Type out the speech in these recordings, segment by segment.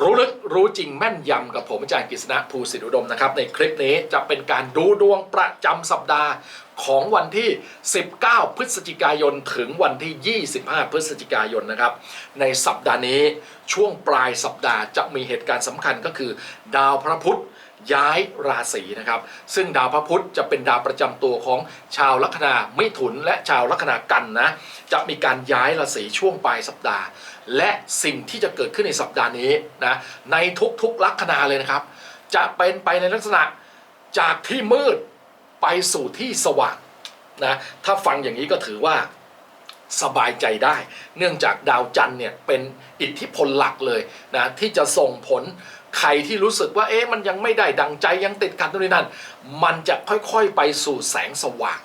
รู้ลึกรู้จริงแม่นยำกับผมอาจารย์กฤษณะภูสิทธิอุดมนะครับ ในคลิปนี้จะเป็นการดูดวงประจำสัปดาห์ของวันที่ 19 พฤศจิกายน ถึงวันที่ 25 พฤศจิกายนนะครับ ในสัปดาห์นี้ช่วงปลายสัปดาห์จะมีเหตุการณ์สำคัญก็คือ ดาวพระพุธ ย้ายราศีนะครับ ซึ่งดาวพระพุธจะเป็นดาวประจำตัวของชาวลัคนามิถุนและชาวลัคนากันนะจะมีการย้ายราศีช่วงปลายสัปดาห์ และสิ่งที่จะเกิดขึ้นในสัปดาห์นี้นะในทุกๆลัคนาเลยนะครับ จะเป็นไปในลักษณะจากที่มืดไปสู่ที่สว่างนะถ้าฟังอย่างนี้ก็ถือว่าสบายใจได้ เนื่องจากดาวจันทร์เนี่ยเป็นอิทธิพลหลักเลยนะที่จะส่งผล ใครที่รู้สึกว่าเอ๊ะมันยังไม่ได้ดังใจยังติดขัดตรงนี้นั่นมันจะค่อยๆไปสู่แสงสว่าง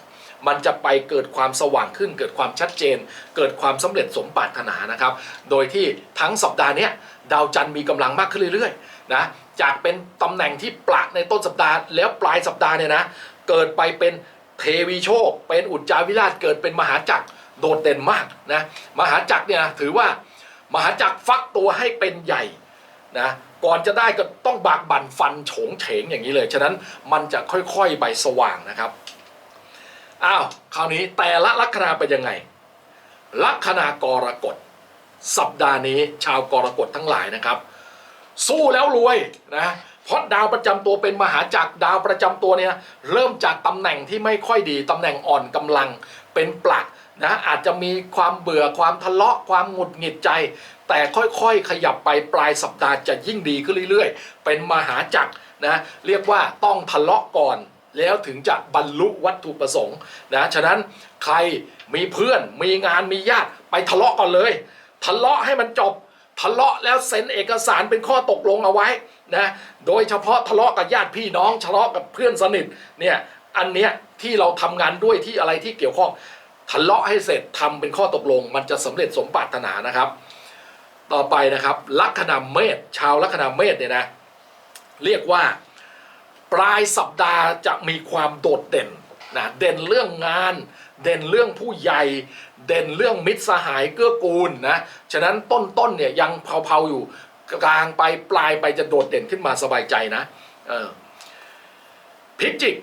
มันจะไปเกิดความสว่างขึ้น เกิดความชัดเจน เกิดความสำเร็จสมปรารถนานะครับ โดยที่ทั้งสัปดาห์เนี้ยดาวจันทร์มีกำลังมากขึ้นเรื่อยๆนะจากเป็นตำแหน่งที่ปละในต้นสัปดาห์ แล้วปลายสัปดาห์เนี่ยนะเกิดไปเป็นเทวีโชค เป็นอุจจาวิราชเกิดเป็นมหาจักรโดดเด่นมากนะมหาจักรเนี่ยถือว่ามหาจักรฟักตัวให้เป็นใหญ่นะ ก่อนจะได้ก็ต้องบากบั่นฟันโฉงเฉงอย่างนี้เลย ฉะนั้นมันจะค่อยๆไปสว่างนะครับ อ้าวคราวนี้แต่ละลัคนาเป็นยังไง ลัคนากรกฎสัปดาห์นี้ชาวกรกฎทั้งหลายนะครับ สู้แล้วรวยนะเพราะดาวประจำตัวเป็นมหาจักรดาวประจำตัวเนี่ยเริ่มจากตำแหน่งที่ไม่ค่อยดีตำแหน่งอ่อนกำลังเป็นปลัก นะอาจจะมีความเบื่อความทะเลาะความหงุดหงิดใจ แต่ค่อยๆ ขยับไปปลายสัปดาห์จะยิ่งดีขึ้นเรื่อยๆ เป็นมหาจักรนะเรียกว่าต้องทะเลาะก่อน แล้วถึงจะบรรลุวัตถุประสงค์นะฉะนั้นใครมีเพื่อนมีงานมีญาติไปทะเลาะก่อนเลย ทะเลาะให้มันจบทะเลาะแล้วเซ็นเอกสารเป็นข้อตกลงเอาไว้นะโดยเฉพาะทะเลาะกับญาติพี่น้องทะเลาะกับเพื่อนสนิทเนี่ยอันเนี้ยที่เราทำงานด้วยที่อะไรที่เกี่ยวข้อง ทะเลาะให้เสร็จทำเป็นข้อตกลง มันจะสำเร็จสมปรารถนานะครับ ต่อไปนะครับ ลัคนาเมษชาวลัคนาเมษเนี่ยนะเรียกว่าปลายสัปดาห์จะมีความโดดเด่นนะเด่นเรื่องงาน เด่นเรื่องผู้ใหญ่ เด่นเรื่องมิตรสหายเกื้อกูลนะฉะนั้นต้นๆเนี่ยยังเผาๆอยู่กลางไปปลายไปจะโดดเด่นขึ้นมาสบายใจนะเออพิจิก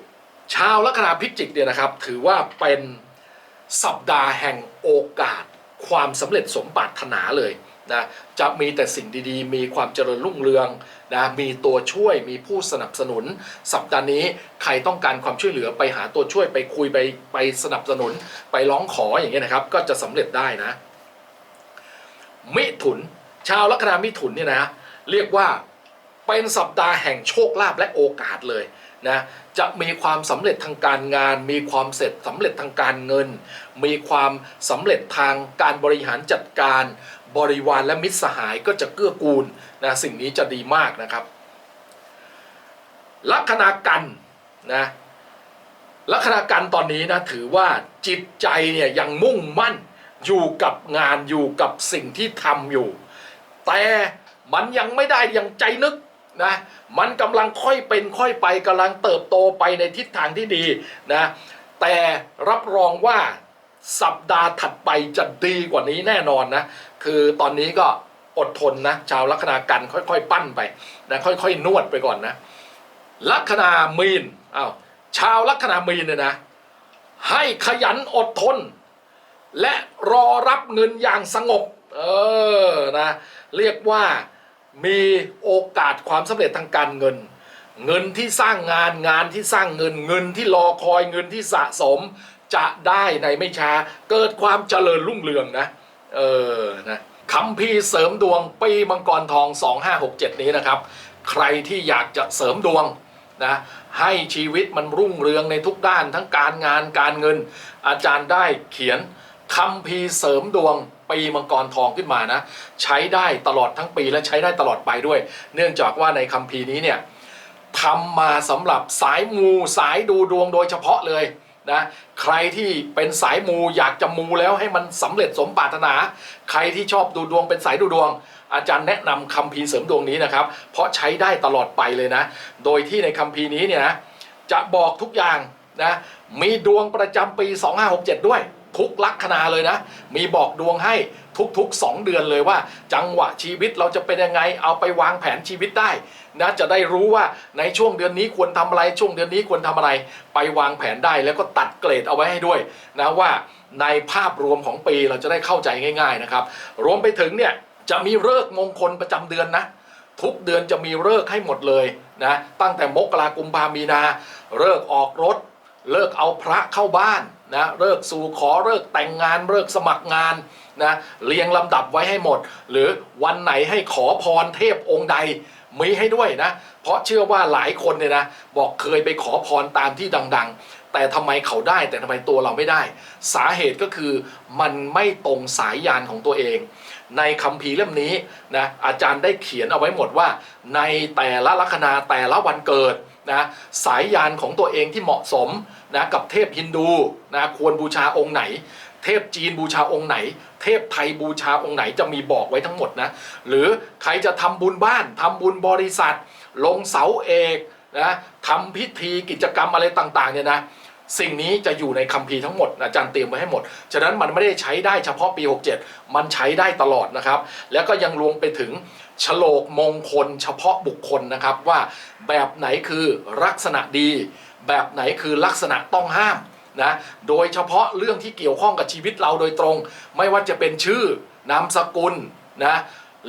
ชาวลัคนาพิจิกเนี่ยนะครับ ถือว่าเป็น สัปดาห์แห่งโอกาส ความสำเร็จสมปรารถนาเลยนะจะมีแต่สิ่งดีๆ มีความเจริญรุ่งเรืองนะมีตัวช่วยมีผู้สนับสนุน สัปดาห์นี้ใครต้องการความช่วยเหลือไปหาตัวช่วยไปคุยไปไปสนับสนุน ไปร้องขออย่างเงี้ยนะครับ ก็จะสำเร็จได้นะ มิถุน ชาวลัคนามิถุนเนี่ยนะ เรียกว่าเป็นสัปดาห์แห่งโชคลาภและโอกาสเลย นะจะมีความสำเร็จทางการงาน มีความเสร็จสำเร็จทางการเงิน มีความสำเร็จทางการบริหารจัดการ บริวารและมิตรสหายก็จะเกื้อกูลนะสิ่งนี้จะดีมากนะครับ ลัคนากันนะลัคนากันตอนนี้นะถือว่าจิตใจเนี่ยยังมุ่งมั่นอยู่กับงานอยู่กับสิ่งที่ทำอยู่ แต่มันยังไม่ได้อย่างใจนึก นะมันกำลังค่อยเป็นค่อยไปกำลังเติบโตไปในทิศทางที่ดีนะแต่รับรองว่าสัปดาห์ถัดไปจะดีกว่านี้แน่นอนนะคือตอนนี้ก็อดทนนะชาวลัคนากันค่อยๆ ปั้นไปนะค่อยๆ นวดไปก่อนนะลัคนามีนอ้าวชาวลัคนามีนเนี่ยนะให้ขยันอดทน และรอรับเงินอย่างสงบ เออนะ เรียกว่า มีโอกาสความสำเร็จทางการเงิน เงินที่สร้างงานงานที่สร้างเงิน เงินที่รอคอยเงินที่สะสมจะได้ในไม่ช้า เกิดความเจริญรุ่งเรืองนะ เออนะคำพีเสริมดวงปีมังกรทอง 2567 นี้นะครับ ใครที่อยากจะเสริมดวงนะให้ชีวิตมันรุ่งเรืองในทุกด้านทั้งการงานการเงิน อาจารย์ได้เขียน คำพีเสริมดวงปีมังกรทองขึ้นมานะ ใช้ได้ตลอดทั้งปีและใช้ได้ตลอดไปด้วย เนื่องจากว่าในคำพีนี้เนี่ยทำมาสำหรับสายมูสายดูดวงโดยเฉพาะเลยนะใครที่เป็นสายมูอยากจะมูแล้วให้มันสำเร็จสมปรารถนา ใครที่ชอบดูดวงเป็นสายดูดวง อาจารย์แนะนำคำพีร์เสริมดวงนี้นะครับ เพราะใช้ได้ตลอดไปเลยนะ โดยที่ในคำพีร์นี้เนี่ยนะจะบอกทุกอย่างนะมีดวงประจำปี 2567 ด้วย ทุกลัคนาเลยนะ มีบอกดวงให้ทุกๆ 2 เดือนเลยว่า จังหวะชีวิตเราจะเป็นยังไง เอาไปวางแผนชีวิตได้นะจะได้รู้ว่าในช่วงเดือนนี้ควรทำอะไรช่วงเดือนนี้ควรทำอะไร ไปวางแผนได้แล้วก็ตัดเกรดเอาไว้ให้ด้วยนะว่าในภาพรวมของปีเราจะได้เข้าใจง่าย ๆนะครับ รวมไปถึงเนี่ยจะมีเลิกษ์มงคลประจำเดือนนะทุกเดือนจะมีเลิกษ์ให้หมดเลยนะตั้งแต่มกรากุมภามีนาเลิกษ์ออกรถเลิกเอาพระเข้าบ้าน นะเลิกสู่ขอเลิกแต่งงานเลิกสมัครงานนะเรียงลำดับไว้ให้หมด หรือวันไหนให้ขอพรเทพองค์ใดมีให้ด้วยนะ เพราะเชื่อว่าหลายคนเนี่ยนะ บอกเคยไปขอพรตามที่ดัง ๆ แต่ทำไมเขาได้แต่ทำไมตัวเราไม่ได้ สาเหตุก็คือมันไม่ตรงสายยานของตัวเอง ในคัมภีร์เล่มนี้นะอาจารย์ได้เขียนเอาไว้หมดว่า ในแต่ละลัคนาแต่ละวันเกิด นะสายยานของตัวเองที่เหมาะสมนะกับเทพฮินดูนะควรบูชาองค์ไหน เทพจีนบูชาองค์ไหน เทพไทยบูชาองค์ไหนจะมีบอกไว้ทั้งหมดนะหรือใครจะทำบุญบ้านทำบุญบริษัท ลงเสาเอกนะทำพิธีกิจกรรมอะไรต่างๆเนี่ยนะ สิ่งนี้จะอยู่ในคัมภีร์ทั้งหมดอาจารย์เตรียมไว้ให้หมด ฉะนั้นมันไม่ได้ใช้ได้เฉพาะปี 67 มันใช้ได้ตลอดนะครับ แล้วก็ยังรวมไปถึงฉลกมงคลเฉพาะบุคคลนะครับว่าแบบไหนคือลักษณะดี แบบไหนคือลักษณะต้องห้ามนะโดยเฉพาะเรื่องที่เกี่ยวข้องกับชีวิตเราโดยตรง ไม่ว่าจะเป็นชื่อนามสกุลนะ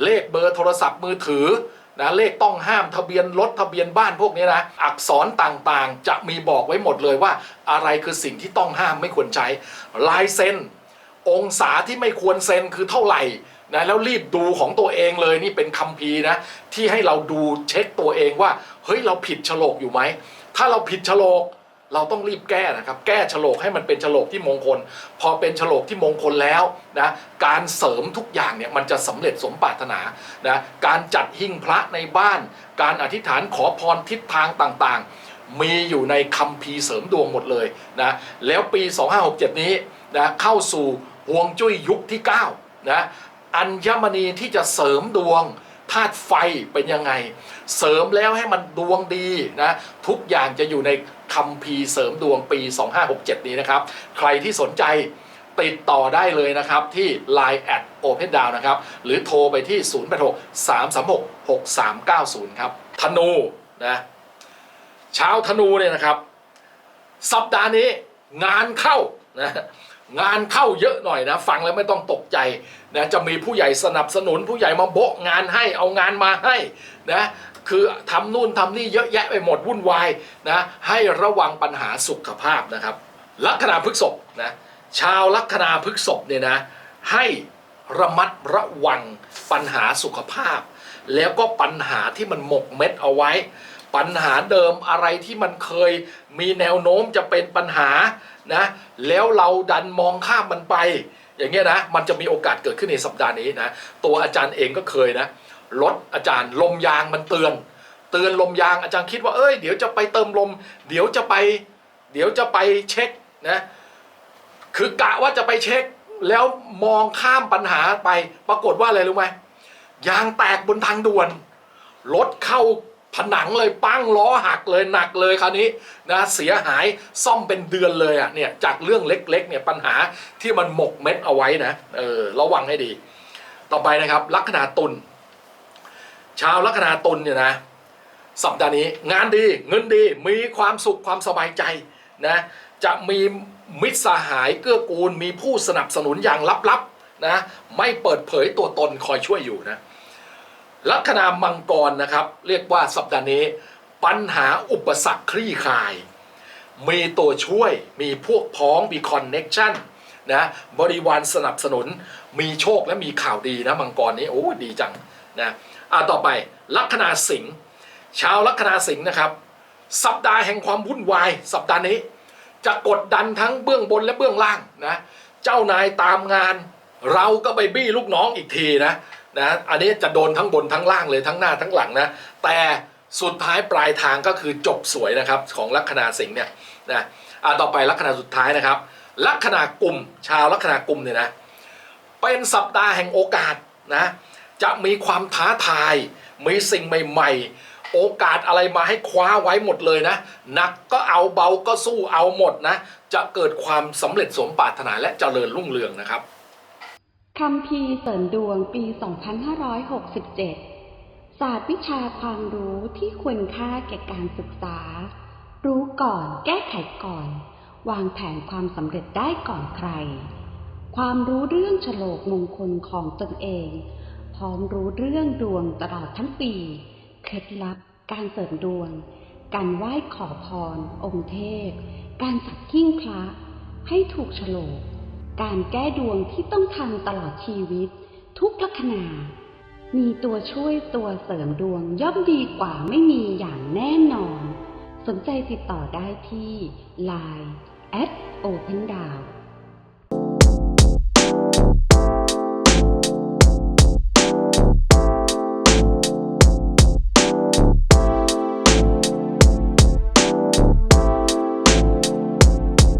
เลขเบอร์โทรศัพท์มือถือ นะเลขต้องห้ามทะเบียนรถทะเบียนบ้านพวกนี้นะอักษรต่างๆ จะมีบอกไว้หมดเลยว่า อะไรคือสิ่งที่ต้องห้ามไม่ควรใช้ลายเซ็นองศาที่ไม่ควรเซ็นคือเท่าไหร่นะแล้วรีบดูของตัวเองเลยนี่เป็นคัมภีร์นะที่ให้เราดูเช็คตัวเองว่าเฮ้ยเราผิดฉลกอยู่ไหมถ้าเราผิดฉลก เราต้องรีบแก้นะครับ แก้ฉลกให้มันเป็นฉลกที่มงคล พอเป็นฉลกที่มงคลแล้วนะการเสริมทุกอย่างเนี่ยมันจะสำเร็จสมปรารถนานะการจัดหิ้งพระในบ้าน การอธิษฐานขอพรทิศทางต่างๆ มีอยู่ในคัมภีร์เสริมดวงหมดเลยนะแล้วปี 2567 นี้นะเข้าสู่ห่วงจุ้ยยุคที่9นะอัญมณีที่จะเสริมดวงธาตุไฟเป็นยังไง เสริมแล้วให้มันดวงดีนะทุกอย่างจะอยู่ใน คัมภีเสริมดวงปี 2567 นี้นะครับ ใครที่สนใจติดต่อได้เลยนะครับที่ Line แอด Open d o w n นะครับ หรือโทรไปที่ 086 336 6390 ครับ ธนูนะชาวธนูเนี่ยนะครับ สัปดาห์นี้งานเข้านะงานเข้าเยอะหน่อยนะ ฟังแล้วไม่ต้องตกใจนะจะมีผู้ใหญ่สนับสนุนผู้ใหญ่มาโบะงานให้เอางานมาให้นะ คือทำนู่นทำนี่เยอะแยะไปหมดวุ่นวายนะให้ระวังปัญหาสุขภาพนะครับ ลัคนาพฤกษภนะชาวลัคนาพฤกษภเนี่ยนะให้ระมัดระวังปัญหาสุขภาพ แล้วก็ปัญหาที่มันหมกเม็ดเอาไว้ ปัญหาเดิมอะไรที่มันเคยมีแนวโน้มจะเป็นปัญหานะแล้วเราดันมองข้ามมันไป อย่างเงี้ยนะมันจะมีโอกาสเกิดขึ้นในสัปดาห์นี้นะตัวอาจารย์เองก็เคยนะ รถอาจารย์ลมยางมันเตือน เตือนลมยางอาจารย์คิดว่าเอ้ยเดี๋ยวจะไปเติมลม เดี๋ยวจะไป เดี๋ยวจะไปเช็คนะคือกะว่าจะไปเช็ค แล้วมองข้ามปัญหาไปปรากฏว่าอะไรรู้ไหมยางแตกบนทางด่วนรถเข้าผนังเลยปั้งล้อหักเลยหนักเลยคราวนี้นะเสียหายซ่อมเป็นเดือนเลยอะเนี่ยจากเรื่องเล็กๆเนี่ยปัญหาที่มันหมกเม็ดเอาไว้นะเออระวังให้ดี ต่อไปนะครับลัคนาตุล ชาวลัคนาตุลเนี่ยนะสัปดาห์นี้งานดีเงินดีมีความสุขความสบายใจนะจะมีมิตรสหายเกื้อกูล มีผู้สนับสนุนอย่างลับๆนะไม่เปิดเผยตัวตนคอยช่วยอยู่นะลัคนามังกรนะครับ เรียกว่าสัปดาห์นี้ ปัญหาอุปสรรคคลี่คลาย มีตัวช่วยมีพวกพ้องมีคอนเน็กชันนะบริวารสนับสนุนมีโชคและมีข่าวดีนะมังกรนี้โอ้ดีจังนะ อะต่อไปลัคนาสิงห์ชาวลัคนาสิงห์นะครับ สัปดาห์แห่งความวุ่นวาย สัปดาห์นี้ จะกดดันทั้งเบื้องบนและเบื้องล่างนะเจ้านายตามงาน เราก็ไปบี้ลูกน้องอีกทีนะนะอันนี้จะโดนทั้งบนทั้งล่างเลยทั้งหน้าทั้งหลังนะแต่สุดท้ายปลายทางก็คือจบสวยนะครับของลัคนาสิงห์เนี่ยนะอะต่อไปลัคนาสุดท้ายนะครับ ลัคนากลุ่มชาวลัคนากลุ่มเนี่ยนะเป็นสัปดาห์แห่งโอกาสนะ จะมีความท้าทาย มีสิ่งใหม่ ๆ โอกาสอะไรมาให้คว้าไว้หมดเลยนะหนักก็เอาเบาก็สู้เอาหมดนะ จะเกิดความสำเร็จสมปรารถนาและเจริญรุ่งเรืองนะครับคำพีร์เสริมดวงปี 2567 ศาสตร์วิชาความรู้ที่ควรค่าแก่การศึกษา รู้ก่อนแก้ไขก่อน วางแผนความสำเร็จได้ก่อนใคร ความรู้เรื่องโฉลกมงคลของตนเอง ร้อมรู้เรื่องดวงตลอดทั้งปี เคล็ดลับ การเสริมดวง การไหว้ขอพร องค์เทพ การสักขิ้งพระให้ถูกโฉลก การแก้ดวงที่ต้องทำตลอดชีวิต ทุกลัคนา มีตัวช่วยตัวเสริมดวงย่อมดีกว่าไม่มีอย่างแน่นอน สนใจติดต่อได้ที่ Line at Open d o w